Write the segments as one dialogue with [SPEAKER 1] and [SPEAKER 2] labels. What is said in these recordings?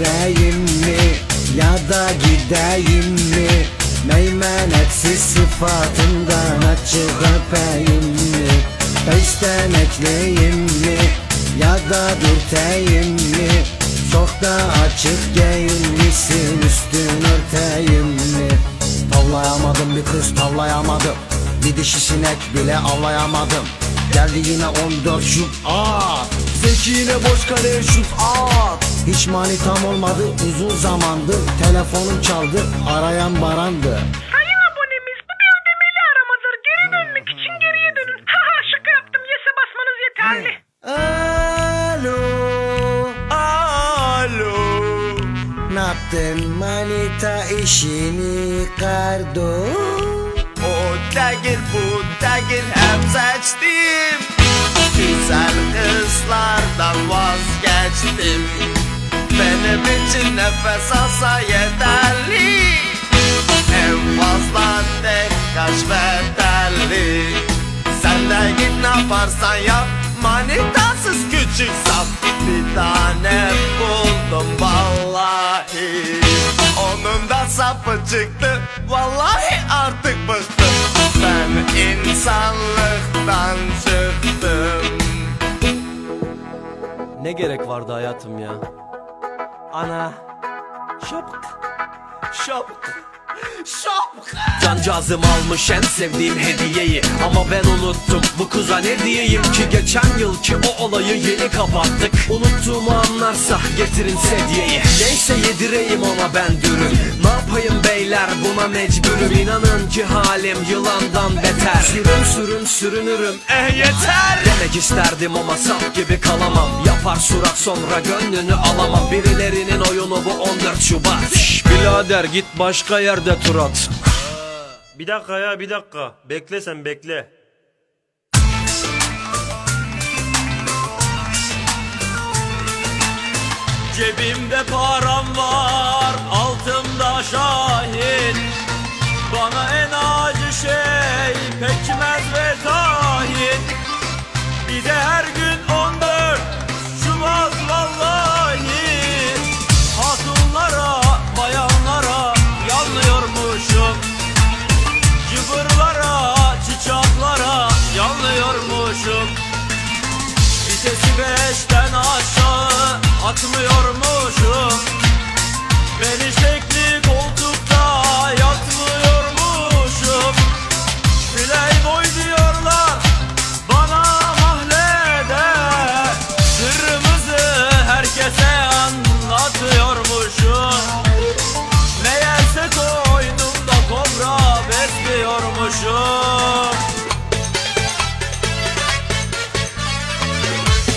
[SPEAKER 1] vereyim mi? Ya da gideyim mi? Meymenetsiz sıfatından açık öpeyim mi? Peşten ekleyeyim mi? Ya da dürteyim mi? Çok da açık giyinmişsin üstün örteyim mi? Tavlayamadım bir kız tavlayamadım. Bir dişi sinek bile avlayamadım. Geldi yine 14 şut. At Zeki yine boş kaleye şut. At Hiç manitam olmadı uzun zamandır Telefonum çaldı arayan barandı
[SPEAKER 2] Sayın abonemiz bu bir ödemeli aramadır. Geri dönmek için geriye dönün. Haha şaka yaptım. Yes'e basmanız yeterli.
[SPEAKER 1] Alo
[SPEAKER 3] Alo
[SPEAKER 1] Ne yaptın manita işini kardo
[SPEAKER 3] O değil bu değil hep seçtim Güzel kızlardan vazgeçtim Benim için nefes alsa yeterli. En fazla tek kaç bedelli Sen de git ne yaparsan yap. Manitasız küçük saf Bir tane buldum vallahi. Onun da sapı çıktı. Vallahi artık bıktım. Ben insanlıktan çıktım.
[SPEAKER 4] Ne gerek vardı hayatım ya? Ana. Şapk. Şapk. Şapk. Cancağızım almış en sevdiğim hediyeyi. Ama ben unuttum bu kıza ne diyeyim ki? Geçen yılki o olayı yeni kapattık. Unuttuğumu anlarsa getirin sedyeyi. Neyse yedireyim ona ben dürüm. Ne yapayım beyler? Buna mecburum. İnanın ki halim yılandan beter. Sürün sürün sürünürüm. Eh yeter. Demek isterdim ama saf gibi kalamam Yapar surat sonra gönlünü alamam. Birilerinin oyunu bu 14 Şubat. Şş, Birader git başka yerde tur at.
[SPEAKER 5] Bir dakika ya bir dakika. Bekle sen bekle.
[SPEAKER 4] Cebimde param var, altımda şahin. Bana en acı şey pekmez ve tahin. Bir de beşten aşağı atmıyormuşum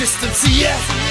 [SPEAKER 1] consistency, yeah.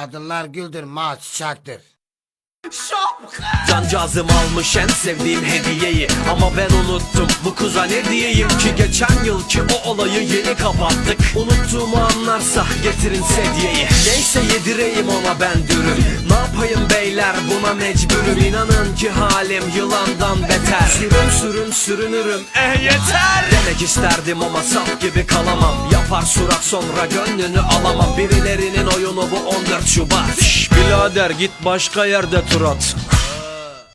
[SPEAKER 1] Kadınlar güldür, mal çiçektir.
[SPEAKER 4] Cancağızım almış en sevdiğim hediyeyi. Ama ben unuttum bu kıza ne diyeyim ki? Geçen yılki o olayı yeni kapattık. Unuttuğumu anlarsa getirin sedyeyi. Neyse yedireyim ona ben dürüm yapayım beyler buna mecburum. İnanın ki halim yılandan beter. Sürün sürün sürünürüm eh yeter. Demek isterdim ama saf gibi kalamam. Yapar surat sonra gönlünü alamam. Birilerinin oyunu bu 14 Şubat. Şş, Birader git başka yerde tur at